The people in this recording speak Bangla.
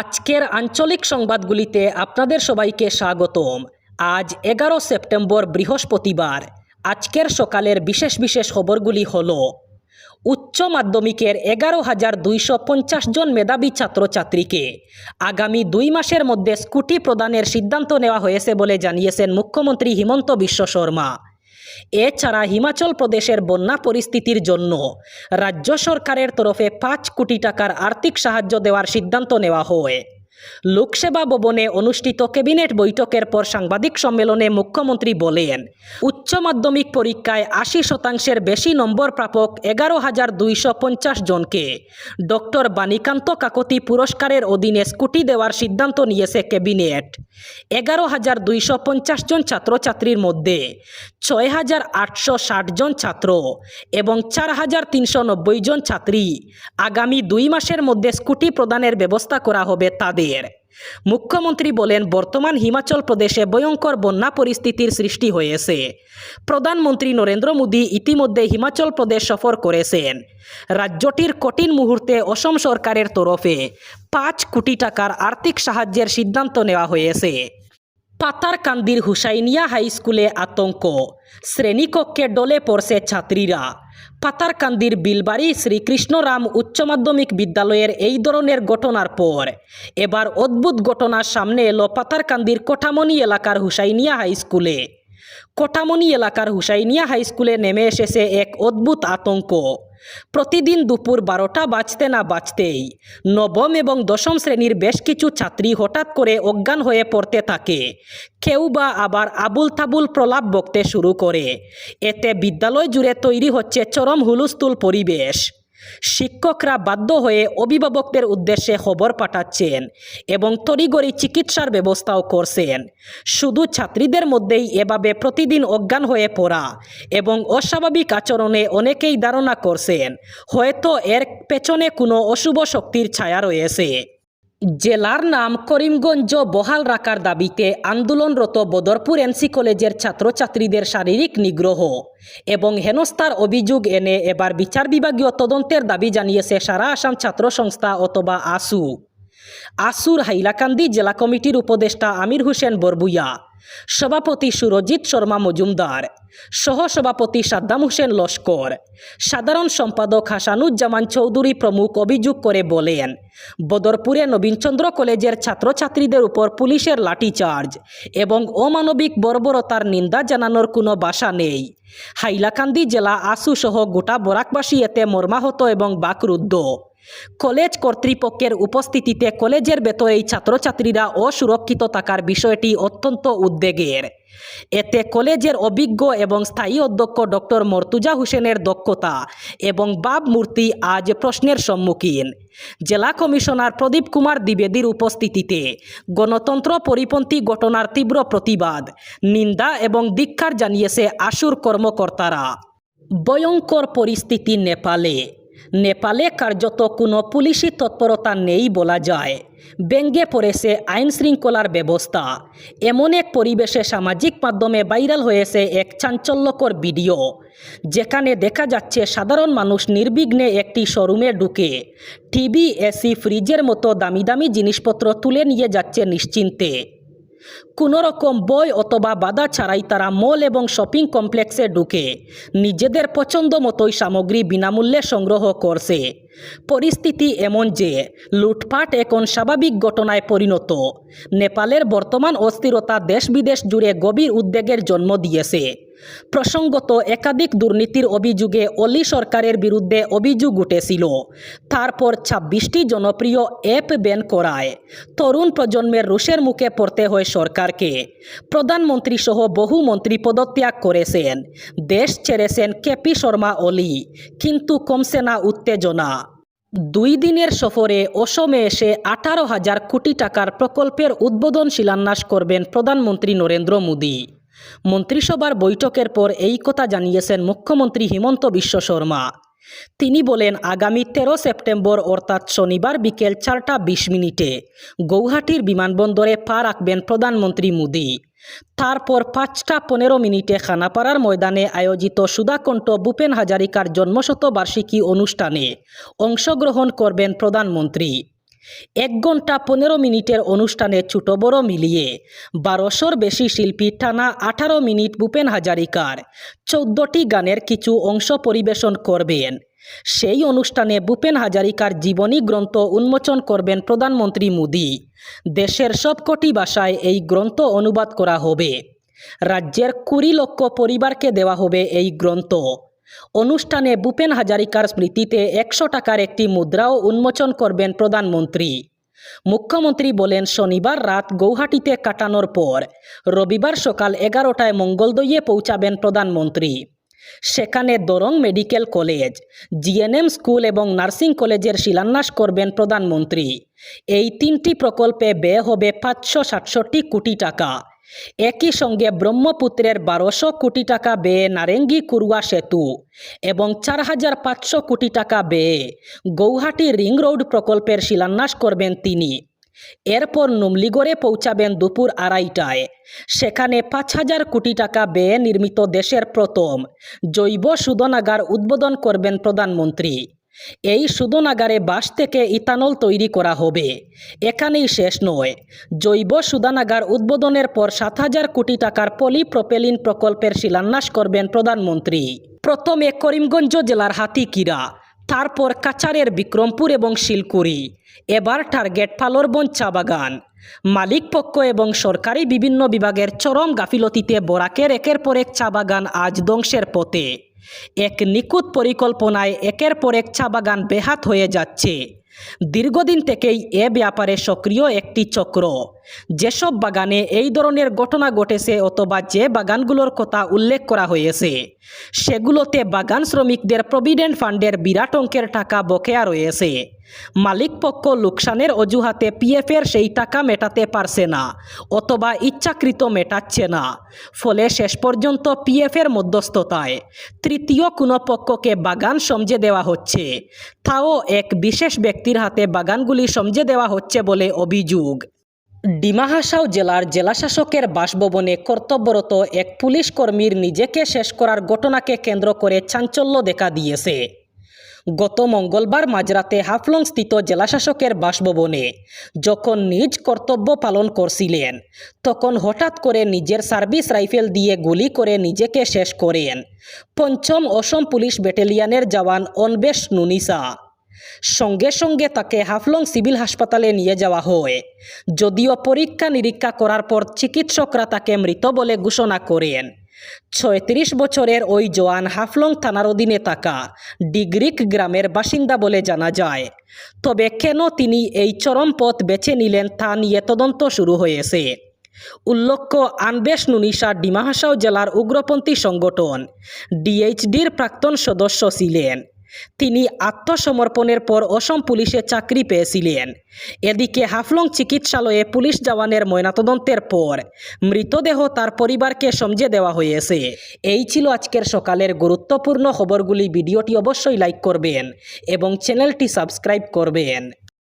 আজকের আঞ্চলিক সংবাদগুলিতে আপনাদের সবাইকে স্বাগতম। আজ এগারো সেপ্টেম্বর বৃহস্পতিবার। আজকের সকালের বিশেষ বিশেষ খবরগুলি হল, উচ্চ মাধ্যমিকের এগারো হাজার দুইশো পঞ্চাশ জন মেধাবী ছাত্রছাত্রীকে আগামী দুই মাসের মধ্যে স্কুটি প্রদানের সিদ্ধান্ত নেওয়া হয়েছে বলে জানিয়েছেন মুখ্যমন্ত্রী হিমন্ত বিশ্ব শর্মা। এছাড়া হিমাচল প্রদেশের বন্যা পরিস্থিতির জন্য রাজ্য সরকারের তরফে পাঁচ কোটি টাকার আর্থিক সাহায্য দেওয়ার সিদ্ধান্ত নেওয়া হয়। লোকসেবা ভবনে অনুষ্ঠিত ক্যাবিনেট বৈঠকের পর সাংবাদিক সম্মেলনে মুখ্যমন্ত্রী বলেন, উচ্চ মাধ্যমিক পরীক্ষায় আশি শতাংশের বেশি নম্বর প্রাপক এগারো হাজার দুইশো পঞ্চাশ জনকে। ডক্টর বাণীকান্ত কাকতি পুরস্কারের অধীনে স্কুটি দেওয়ার সিদ্ধান্ত নিয়েছে ক্যাবিনেট। এগারো হাজার দুইশো পঞ্চাশ জন ছাত্রছাত্রীর মধ্যে ছয় হাজার আটশো ষাট জন ছাত্র এবং চার হাজার তিনশো নব্বই জন ছাত্রী। আগামী দুই মাসের মধ্যে স্কুটি প্রদানের ব্যবস্থা করা হবে তাদের। মুখ্যমন্ত্রী বলেন, বর্তমান হিমাচল প্রদেশে ভয়ঙ্কর বন্যা পরিস্থিতির সৃষ্টি হয়েছে। প্রধানমন্ত্রী নরেন্দ্র মোদী ইতিমধ্যে হিমাচল প্রদেশ সফর করেছেন। রাজ্যটির কঠিন মুহূর্তে অসম সরকারের তরফে পাঁচ কোটি টাকার আর্থিক সাহায্যের সিদ্ধান্ত নেওয়া হয়েছে। পাতারকান্দির হুসাইনিয়া হাই স্কুলে আতঙ্ক। শ্রেণীকক্ষে ডলে পড়ছে ছাত্রীরা। পাতারকান্দির বিলবাড়ি শ্রীকৃষ্ণরাম উচ্চ মাধ্যমিক বিদ্যালয়ের এই ধরনের ঘটনার পর। এবার অদ্ভুত ঘটনা সামনে এলো পাতারকান্দির কোঠামণি এলাকার হুসাইনিয়া হাই স্কুলে। কোঠামণি এলাকার হুসাইনিয়া হাই স্কুলে নেমে এসেছে এক অদ্ভুত আতঙ্ক। প্রতিদিন দুপুর বারোটা বাজতে না বাজতেই। নবম এবং দশম শ্রেণির বেশ কিছু ছাত্রী হঠাৎ করে অজ্ঞান হয়ে পড়তে থাকে। কেউ বা আবার আবুল তাবুল প্রলাপ বকতে শুরু করে। এতে বিদ্যালয় জুড়ে তৈরি হচ্ছে চরম হুলুস্থুল পরিবেশ। শিক্ষকরা বাধ্য হয়ে অভিভাবকদের উদ্দেশ্যে খবর পাঠাচ্ছেন এবং তড়িগড়ি চিকিৎসার ব্যবস্থাও করছেন। শুধু ছাত্রীদের মধ্যেই এভাবে প্রতিদিন অজ্ঞান হয়ে পড়া এবং অস্বাভাবিক আচরণে অনেকেই ধারণা করছেন, হয়তো এর পেছনে কোনো অশুভ শক্তির ছায়া রয়েছে। জেলার নাম করিমগঞ্জ বহাল রাখার দাবিতে আন্দোলনরত বদরপুর এনসি কলেজের ছাত্রছাত্রীদের শারীরিক নিগ্রহ এবং হেনস্থার অভিযোগ এনে এবার বিচার বিভাগীয় তদন্তের দাবি জানিয়েছে সারা আসাম ছাত্র সংস্থা অথবা আসু। আসুর হাইলাকান্দি জেলা কমিটির উপদেষ্টা আমির হোসেন বরবুইয়া। সভাপতি সুরজিৎ শর্মা মজুমদার, সহসভাপতি সাদ্দাম হোসেন লস্কর, সাধারণ সম্পাদক হাসানুজ্জামান চৌধুরী প্রমুখ অভিযোগ করে বলেন, বদরপুরে নবীনচন্দ্র কলেজের ছাত্রছাত্রীদের উপর পুলিশের লাঠিচার্জ এবং অমানবিক বর্বরতার নিন্দা জানানোর কোনো বাসা নেই। হাইলাকান্দি জেলা আসু সহ গোটা বরাকবাসী এতে মর্মাহত এবং বাকরুদ্ধ। কলেজ কর্তৃপক্ষের উপস্থিতিতে কলেজের ভেতরেই ছাত্রছাত্রীরা অসুরক্ষিত থাকার বিষয়টি অত্যন্ত উদ্বেগের। এতে কলেজের অভিজ্ঞ এবং স্থায়ী অধ্যক্ষ ডক্টর মর্তুজা হোসেনের দক্ষতা এবং ভাবমূর্তি আজ প্রশ্নের সম্মুখীন। জেলা কমিশনার প্রদীপ কুমার দ্বিবেদীর উপস্থিতিতে গণতন্ত্র পরিপন্থী ঘটনার তীব্র প্রতিবাদ, নিন্দা এবং ধিক্ষার জানিয়েছে আশুর কর্মকর্তারা। ভয়ঙ্কর পরিস্থিতি নেপালে নেপালে কার্যত কোনো পুলিশি তৎপরতা নেই বলা যায়। ব্যঙ্গে পড়েছে আইন শৃঙ্খলার ব্যবস্থা। এমন এক পরিবেশে সামাজিক মাধ্যমে ভাইরাল হয়েছে এক চাঞ্চল্যকর ভিডিও। যেখানে দেখা যাচ্ছে সাধারণ মানুষ নির্বিঘ্নে একটি শোরুমে ঢুকে। টিভি, এসি, ফ্রিজের মতো দামি দামি জিনিসপত্র তুলে নিয়ে যাচ্ছে নিশ্চিন্তে। কোনো রকম বই অথবা বাধা ছাড়াই তারা মল এবং শপিং কমপ্লেক্সে ঢুকে। নিজেদের পছন্দ মতোই সামগ্রী বিনামূল্যে সংগ্রহ করছে। পরিস্থিতি এমন যে, লুটপাট এখন স্বাভাবিক ঘটনায় পরিণত। নেপালের বর্তমান অস্থিরতা দেশ বিদেশ জুড়ে গভীর উদ্বেগের জন্ম দিয়েছে। প্রসঙ্গত, একাধিক দুর্নীতির অভিযোগে অলি সরকারের বিরুদ্ধে অভিযোগ উঠেছিল। তারপর ছাব্বিশটি জনপ্রিয় অ্যাপ ব্যান করায়। তরুণ প্রজন্মের রুশের মুখে পড়তে হয় সরকারকে। প্রধানমন্ত্রী সহ বহু মন্ত্রী পদত্যাগ করেছেন। দেশ ছেড়েছেন কেপি শর্মা অলি, কিন্তু কমছে না উত্তেজনা। দুই দিনের সফরে অসমে এসে আঠারো হাজার কোটি টাকার প্রকল্পের উদ্বোধন শিলান্যাস করবেন প্রধানমন্ত্রী নরেন্দ্র মোদী। মন্ত্রিসভার বৈঠকের পর এই কথা জানিয়েছেন মুখ্যমন্ত্রী হিমন্ত বিশ্ব শর্মা। তিনি বলেন, আগামী তেরো সেপ্টেম্বর অর্থাৎ শনিবার বিকেল চারটা বিশ মিনিটে গৌহাটির বিমানবন্দরে পা রাখবেন প্রধানমন্ত্রী মোদী। তারপর পাঁচটা পনেরো মিনিটে খানাপাড়ার ময়দানে আয়োজিত সুধাকণ্ঠ ভূপেন হাজারিকার জন্মশতবার্ষিকী অনুষ্ঠানে অংশগ্রহণ করবেন প্রধানমন্ত্রী। এক ঘণ্টা পনেরো মিনিটের অনুষ্ঠানে ছোট বড় মিলিয়ে বারোশোর বেশি শিল্পী টানা আঠারো মিনিট ভূপেন হাজারিকার চৌদ্দটি গানের কিছু অংশ পরিবেশন করবেন। সেই অনুষ্ঠানে ভূপেন হাজারিকার জীবনী গ্রন্থ উন্মোচন করবেন প্রধানমন্ত্রী মোদী। দেশের সবকটি ভাষায় এই গ্রন্থ অনুবাদ করা হবে। রাজ্যের কুড়ি লক্ষ পরিবারকে দেওয়া হবে এই গ্রন্থ। অনুষ্ঠানে ভূপেন হাজারিকার স্মৃতিতে একশো টাকার একটি মুদ্রাও উন্মোচন করবেন প্রধানমন্ত্রী। মুখ্যমন্ত্রী বলেন, শনিবার রাত গৌহাটিতে কাটানোর পর রবিবার সকাল এগারোটায় মঙ্গলদইয়ে পৌঁছাবেন প্রধানমন্ত্রী। সেখানে Darrang medical college GNM school এবং নার্সিং কলেজের শিলান্যাস করবেন প্রধানমন্ত্রী। এই তিনটি প্রকল্পে ব্যয় হবে পাঁচশো সাতষট্টি কোটি টাকা। একই সঙ্গে ব্রহ্মপুত্রের বারোশো কোটি টাকা ব্যয়ে নারেঙ্গি কুরুয়া সেতু এবং চার হাজার পাঁচশো কোটি টাকা ব্যয়ে গৌহাটি রিং রোড প্রকল্পের শিলান্যাস করবেন তিনি। এরপর নুমলিগড়ে পৌঁছাবেন দুপুর আড়াইটায়। সেখানে পাঁচ হাজার কোটি টাকা ব্যয়ে নির্মিত দেশের প্রথম জৈব শোধনাগার উদ্বোধন করবেন প্রধানমন্ত্রী। এই শোধনাগারে বাঁশ থেকে ইথানল তৈরি করা হবে। এখানেই শেষ নয়। জৈব শোধনাগার উদ্বোধনের পর সাত হাজার কোটি টাকার পলিপ্রোপেলিন প্রকল্পের শিলান্যাস করবেন প্রধানমন্ত্রী। প্রথমে করিমগঞ্জ জেলার হাতিকিরা, তারপর কাছাড়ের বিক্রমপুর এবং শিলকুড়ি। এবার টার্গেট ফালরবন চা বাগান। মালিকপক্ষ এবং সরকারি বিভিন্ন বিভাগের চরম গাফিলতিতে বরাকের একের পর এক চা বাগান আজ ধ্বংসের পথে। এক নিখুঁত পরিকল্পনায় একের পর এক চা বাগান বেহাত হয়ে যাচ্ছে। দীর্ঘদিন থেকেই এ ব্যাপারে সক্রিয় একটি চক্র। যেসব বাগানে এই ধরনের ঘটনা ঘটেছে অথবা যে বাগানগুলোর কথা উল্লেখ করা হয়েছে, সেগুলোতে বাগান শ্রমিকদের প্রভিডেন্ট ফান্ডের বিরাট অঙ্কের টাকা বকেয়া রয়েছে। মালিকপক্ষ লোকসানের অজুহাতে পিএফের সেই টাকা মেটাতে পারছে না, অথবা ইচ্ছাকৃত মেটাচ্ছে না। ফলে শেষ পর্যন্ত পিএফের মধ্যস্থতায় তৃতীয় কোনো পক্ষকে বাগান সমঝে দেওয়া হচ্ছে। তাও এক বিশেষ ব্যক্তির হাতে বাগানগুলি সমঝে দেওয়া হচ্ছে বলে অভিযোগ। ডিমা হাসাও জেলার জেলাশাসকের বাসভবনে কর্তব্যরত এক পুলিশ কর্মীর নিজেকে শেষ করার ঘটনাকে কেন্দ্র করে চাঞ্চল্য দেখা দিয়েছে। গত মঙ্গলবার মাঝরাতে হাফলং স্থিত জেলাশাসকের বাসভবনে যখন নিজ কর্তব্য পালন করছিলেন, তখন হঠাৎ করে নিজের সার্ভিস রাইফেল দিয়ে গুলি করে নিজেকে শেষ করেন পঞ্চম অসম পুলিশ ব্যাটালিয়নের জওয়ান অনবেশ নুনিসা। সঙ্গে সঙ্গে তাকে হাফলং সিভিল হাসপাতালে নিয়ে যাওয়া হয়, যদিও পরীক্ষা নিরীক্ষা করার পর চিকিৎসকরা তাকে মৃত বলে ঘোষণা করেন। ছয়ত্রিশ বছরের ওই জোয়ান হাফলং থানার অধীনে থাকা ডিগ্রিক গ্রামের বাসিন্দা বলে জানা যায়। তবে কেন তিনি এই চরম পথ বেছে নিলেন তা নিয়ে তদন্ত শুরু হয়েছে। উল্লেখ্য, আনবেশ নুনিশা ডিমাহাসাও জেলার উগ্রপন্থী সংগঠন, ডিএইচডির প্রাক্তন সদস্য ছিলেন। তিনি আত্মসমর্পণের পর অসম পুলিশে চাকরি পেয়েছিলেন। এদিকে হাফলং চিকিৎসালয়ে পুলিশ জওয়ানের ময়নাতদন্তের পর মৃতদেহ তার পরিবারকে সমঝে দেওয়া হয়েছে। এই ছিল আজকের সকালের গুরুত্বপূর্ণ খবরগুলি। ভিডিওটি অবশ্যই লাইক করবেন এবং চ্যানেলটি সাবস্ক্রাইব করবেন।